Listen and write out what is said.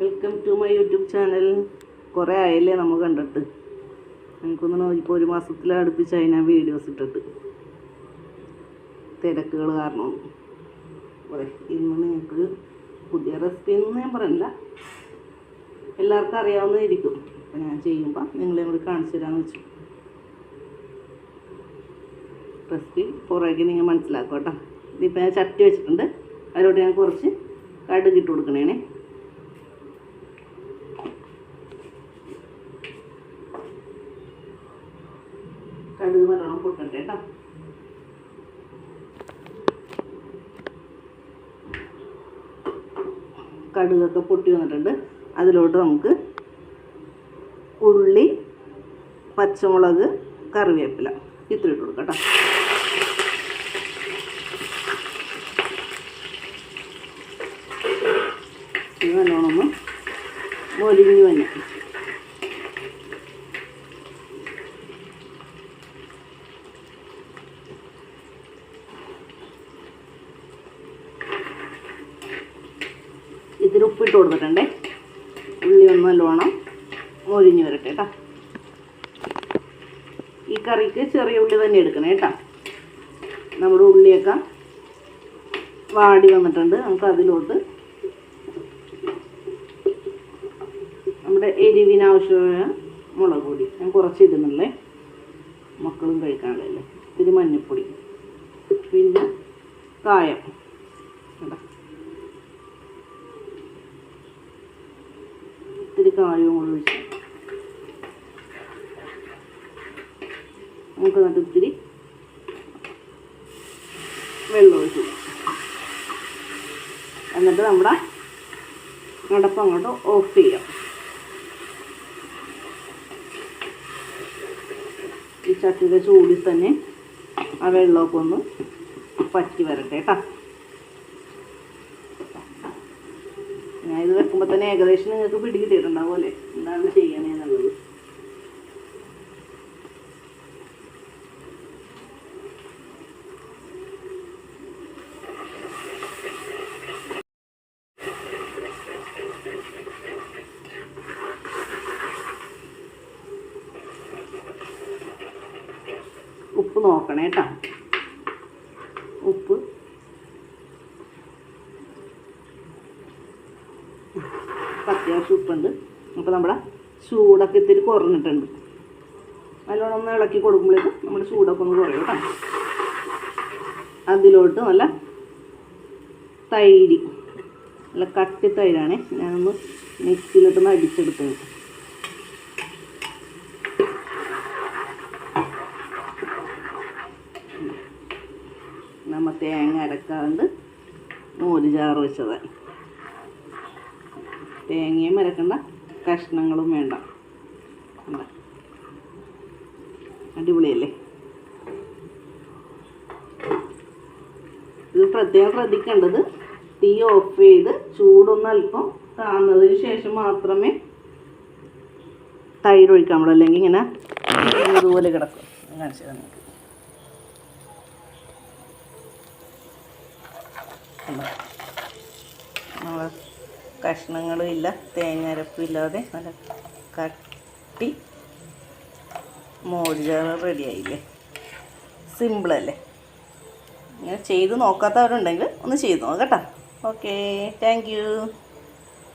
Welcome to my YouTube channel. കുറേ ആയല്ലേ നമ്മൾ കണ്ടിട്ട്. എനിക്കൊന്ന് ഇപ്പോൾ ഒരു മാസത്തിൽ അടുപ്പിച്ചായി ഞാൻ വീഡിയോസ് ഇട്ടിട്ട്. തിരക്കുകൾ കാരണം ഇന്ന് നിങ്ങൾക്ക് പുതിയ റെസിപ്പി എന്ന് ഞാൻ പറയില്ല എല്ലാവർക്കും അറിയാവുന്നതായിരിക്കും. അപ്പം ഞാൻ ചെയ്യുമ്പോൾ നിങ്ങളെ കൂടി കാണിച്ചു തരാമെന്ന് വെച്ചു. റെസിപ്പി പുറകെ നിങ്ങൾ മനസ്സിലാക്കും കേട്ടോ ഇതിപ്പോൾ ഞാൻ ചട്ടി വെച്ചിട്ടുണ്ട്. അതിലോട്ട് ഞാൻ കുറച്ച് കടുക് ഇട്ട് കൊടുക്കണേനെ കടുക് കേട്ടോ കടുകൊക്കെ പൊട്ടി വന്നിട്ടുണ്ട്. അതിലോട്ട് നമുക്ക് ഉള്ളി പച്ചമുളക് കറിവേപ്പില ഇത്ര ഇട്ട് കൊടുക്കാം കേട്ടോ. നല്ലോണം ഒന്ന് മൊലിഞ്ഞു തന്നെ ഇതിൽ ഉപ്പിട്ട് കൊടുത്തിട്ടുണ്ടേ. ഉള്ളി ഒന്ന് നല്ലോണം മൊരിഞ്ഞ് വരട്ടെ കേട്ടോ. ഈ കറിക്ക് ചെറിയ ഉള്ളി തന്നെ എടുക്കണം കേട്ടോ. നമ്മുടെ ഉള്ളിയൊക്കെ വാടി വന്നിട്ടുണ്ട്. നമുക്ക് അതിലോട്ട് നമ്മുടെ എരിവിനാവശ്യമായ മുളക് പൊടി. ഞാൻ കുറച്ച് ഇടുന്നുള്ളേ മക്കളും കഴിക്കാനുള്ളതല്ലേ. ഇത്തിരി മഞ്ഞൾപ്പൊടി പിന്നെ കായം. ഇത്തിരി കായവും കൂടി ഒഴിച്ച് നമുക്ക് എന്നിട്ട് ഇത്തിരി വെള്ളം ഒഴിച്ചു. എന്നിട്ട് നമ്മുടെ അടപ്പ് അങ്ങോട്ട് ഓഫ് ചെയ്യാം ഈ ചട്ടിയുടെ ചൂടിൽ തന്നെ ആ വെള്ളമൊക്കെ ഒന്ന് പറ്റി വരട്ടെ കേട്ടോ ഞാൻ ഇത് വെക്കുമ്പോൾ തന്നെ ഏകദേശം നിങ്ങൾക്ക് പിടി കിട്ടിയിട്ടുണ്ടാവും അല്ലേ എന്താണ് ചെയ്യണേന്നുള്ളത് ഉപ്പ് നോക്കണേ കേട്ടോ. ഉപ്പ് ഇപ്പം അത്യാവശ്യം ഉപ്പുണ്ട് അപ്പോൾ നമ്മുടെ ചൂടൊക്കെ ഇത്തിരി കുറഞ്ഞിട്ടുണ്ട്. നല്ലോണം ഒന്ന് ഇളക്കി കൊടുക്കുമ്പോഴേക്കും നമ്മുടെ ചൂടൊക്കെ ഒന്ന് കുറയും കേട്ടോ. അതിലോട്ട് നല്ല തൈര്. നല്ല കട്ടി തൈരാണേ. ഞാനൊന്ന് മിക്സിയിലിട്ടൊന്ന് അടിച്ചെടുത്തത്. നമ്മ തേങ്ങ അരക്കാണ്ട് മോര് ചാറ് വെച്ചത്. തേങ്ങയും അരക്കണ്ട കഷ്ണങ്ങളും വേണ്ട? അടിപൊളിയല്ലേ? ഇത് പ്രത്യേകം ശ്രദ്ധിക്കേണ്ടത് തീ ഓഫ് ചെയ്ത് ചൂടൊന്ന് അല്പം താന്നതിന് ശേഷം മാത്രമേ തൈര് ഒഴിക്കാൻ പാടുള്ളൂ. അല്ലെങ്കിൽ ഇങ്ങനെ ഇതുപോലെ കിടക്കും. കാണിച്ചു നിങ്ങൾക്ക്? നമ്മളെ കഷ്ണങ്ങളും ഇല്ല തേങ്ങരപ്പും ഇല്ലാതെ നല്ല കട്ടി മോരുചാറ് റെഡിയായില്ലേ സിമ്പിളല്ലേ ഇങ്ങനെ ചെയ്ത് നോക്കാത്തവരുണ്ടെങ്കിൽ ഒന്ന് ചെയ്ത് നോക്കാം കേട്ടോ. Okay thank